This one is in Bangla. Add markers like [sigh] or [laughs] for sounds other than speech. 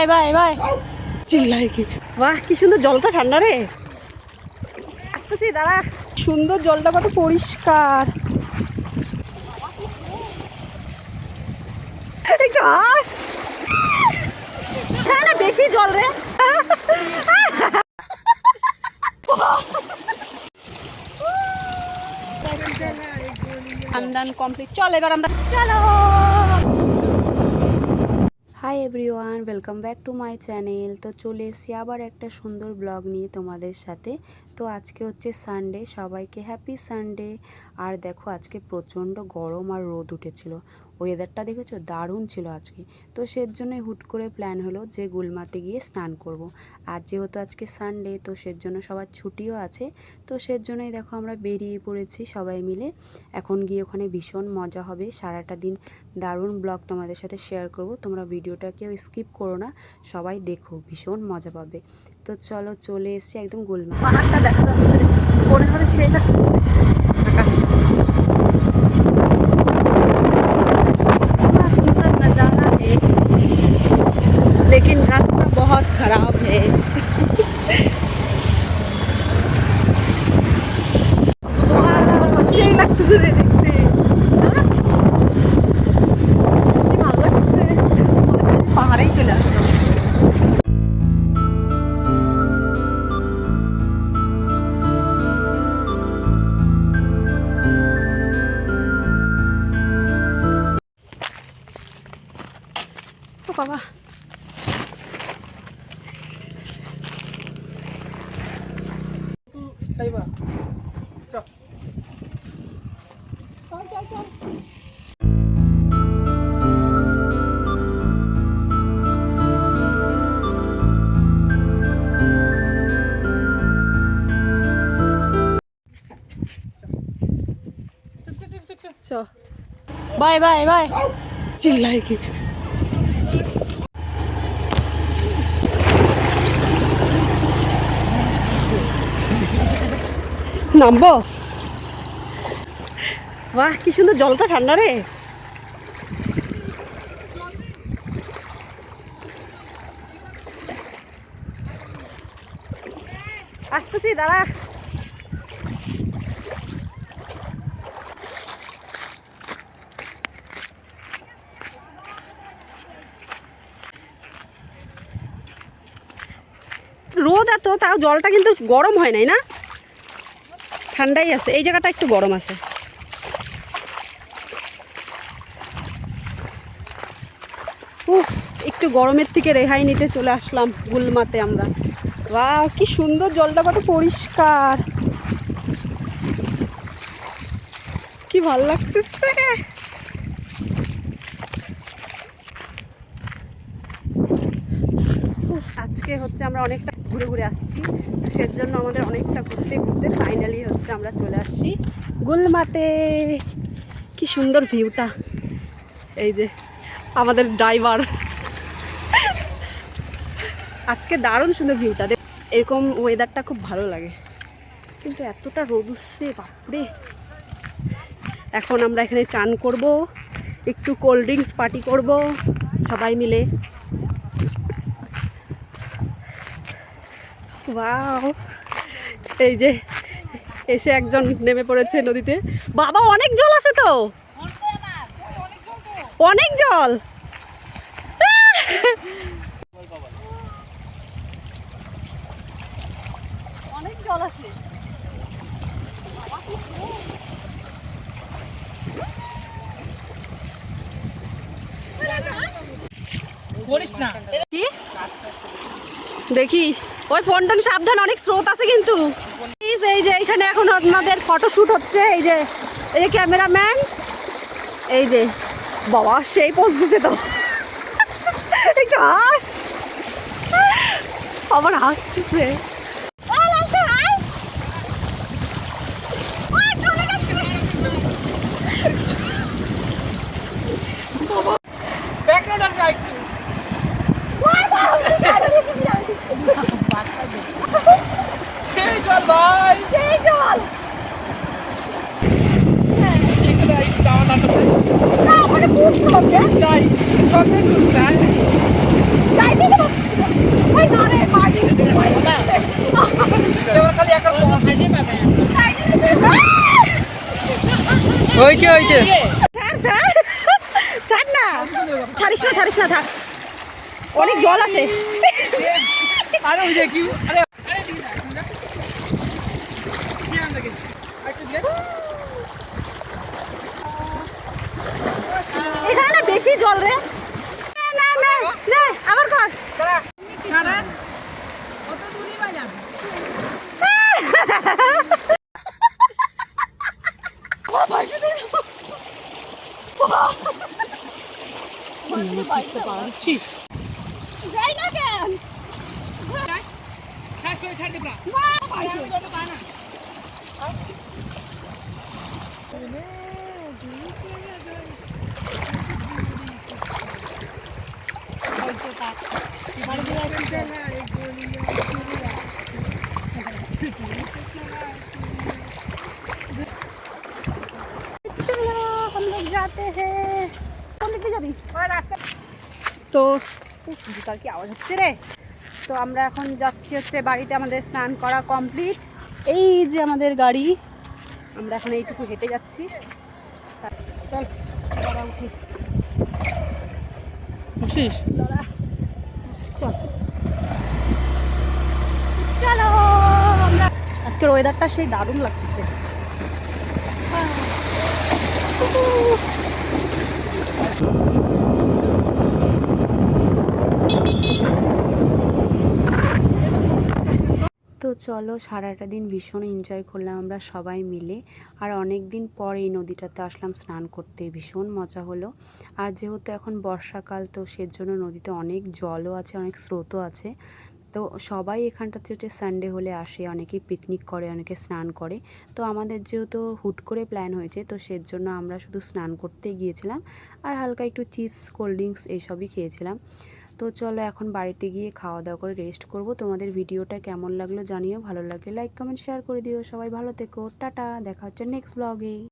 Bye bye bye. চিল্লাই কি? বাহ কি সুন্দর জলটা ঠান্ডা রে। আসতেছি দাঁড়া। সুন্দর জলটা কত পরিষ্কার। একটু হাস। হ্যাঁ না বেশি জল রে। খানদান কমপ্লিট চল এবার আমরা চলো। Hi everyone welcome back to my channel তো চলে এসছি আবার একটা সুন্দর ব্লগ নিয়ে তোমাদের সাথে। তো আজকে হচ্ছে সানডে সবাইকে হ্যাপি সানডে আর দেখো, আজকে প্রচণ্ড গরম আর রোদ উঠেছিল। ওয়েদারটা দেখেছ? দারুণ ছিল আজকে। তো সের জন্যই হুট করে প্ল্যান হলো যে গুলমাতে গিয়ে স্নান করব। আর যেহেতু আজকে সানডে তো সের জন্য সবার ছুটিও আছে। তো সের জন্যই দেখো, আমরা বেরিয়ে পড়েছি সবাই মিলে। এখন গিয়ে ওখানে ভীষণ মজা হবে। সারাটা দিন দারুণ ব্লগ তোমাদের সাথে শেয়ার করব। তোমরা ভিডিওটা কেউ স্কিপ করো না। সবাই দেখো, ভীষণ মজা পাবে। তো চলো চলে এসছি একদম গুলমা পাহাড়টা দেখা যাচ্ছে মনে হয় সেই আকাশটা बस इतना नज़ारा है लेकिन रास्ता बहुत ख़राब है সাইবা চল চ বাই বাই বাই চিল্লাই কি নামবো? বাহ, কি সুন্দর জলটা ঠান্ডা রে। আসতেছি, দাঁড়া। রোদ এত, তাও জলটা কিন্তু গরম হয় নাই না? ঠান্ডাই আছে। এই জায়গাটা একটু গরম আছে। উফ, একটু গরমের থেকে রেহাই নিতে চলে আসলাম গুলমাতে আমরা। বা কি সুন্দর জলটা, কত পরিষ্কার। কি ভালো লাগতেছে উফ, আজকে হচ্ছে আমরা অনেকটা ঘুরে ঘুরে আসছি। তো সের জন্য আমাদের অনেকটা ঘুরতে ঘুরতে ফাইনালি হচ্ছে আমরা চলে আসছি গুলমাতে। কি সুন্দর ভিউটা এই যে আমাদের ড্রাইভার আজকে দারুণ সুন্দর ভিউটা দেখ এরকম ওয়েদারটা খুব ভালো লাগে। কিন্তু এতটা রোদ উঠছে, বাপরে। এখন আমরা এখানে চান করব, একটু কোল্ড ড্রিঙ্কস পার্টি করব, সবাই মিলে। ওয়াও এই যে এসে একজন নেমে পড়েছে নদীতে। বাবা অনেক জল আছে তো? অনেক জল। অনেক জল আছে। কি? দেখিস ওই ফোন টোন সাবধান, অনেক স্রোত আছে কিন্তু। প্লিজ এই যে এখানে এখন আপনাদের ফটো শ্যুট হচ্ছে, এই যে এই যে ক্যামেরাম্যান এই যে, বাবা, সেই দিছে তো। [laughs] একটু হাস। আবার হাসতেছে ব্যাকগ্রাউন্ড আর একটু সেই চল ভাই সেই জল এগুলো এই যাওয়া না তো না ওখানে বুঝতে হবে যাই সব একটু যাই যাইতে তো এবার খালি একটা হয়েছে হয়েছে ছাড় ছাড় ছাড় না ছাড়িস না ছাড়িস না থাক অনেক জল আছে আরে ওই দেখি আরে আরে দিকে যা, যা। সিয়াম দেখে আরেকটু দিয়ে এখানে বেশি জল রে। না না না আবার কর। যাই না কেন না चलो हम लोग जाते हैं কোন দিকে যাবি তো উফ, জুতার কি আওয়াজ হচ্ছে রে তো আমরা এখন যাচ্ছি হচ্ছে বাড়িতে আমাদের স্নান করা কমপ্লিট এই যে আমাদের গাড়ি আমরা এখন এইটুকু হেঁটে যাচ্ছি চল চল। চলো আমরা আজকের ওয়েদারটা সেই দারুণ লাগতেছে। চলো, সারাটা দিন ভীষণ এনজয় করলাম আমরা সবাই মিলে। আর অনেক দিন পর এই নদীটাতে আসলাম স্নান করতে, ভীষণ মজা হলো। আর যেহেতু এখন বর্ষাকাল, তো সেজন্য নদীতে অনেক জলও আছে, অনেক স্রোতও আছে। তো সবাই এখানটাতে হচ্ছে সানডে হলে আসে অনেকে পিকনিক করে, অনেকে স্নান করে। তো আমাদের যেহেতু হুট করে প্ল্যান হয়েছে, তো সেজন্য আমরা শুধু স্নান করতে গিয়েছিলাম। আর হালকা একটু চিপস কোল্ড ড্রিঙ্কস এইসবই খেয়েছিলাম। তো চলো এখন বাড়িতে গিয়ে খাওয়া দাওয়া করে রেস্ট করব। তোমাদের ভিডিওটা কেমন লাগল জানিও। ভালো লাগলে লাইক কমেন্ট শেয়ার করে দিও। সবাই ভালো থেকো। টাটা। দেখা হচ্ছে নেক্সট ব্লগে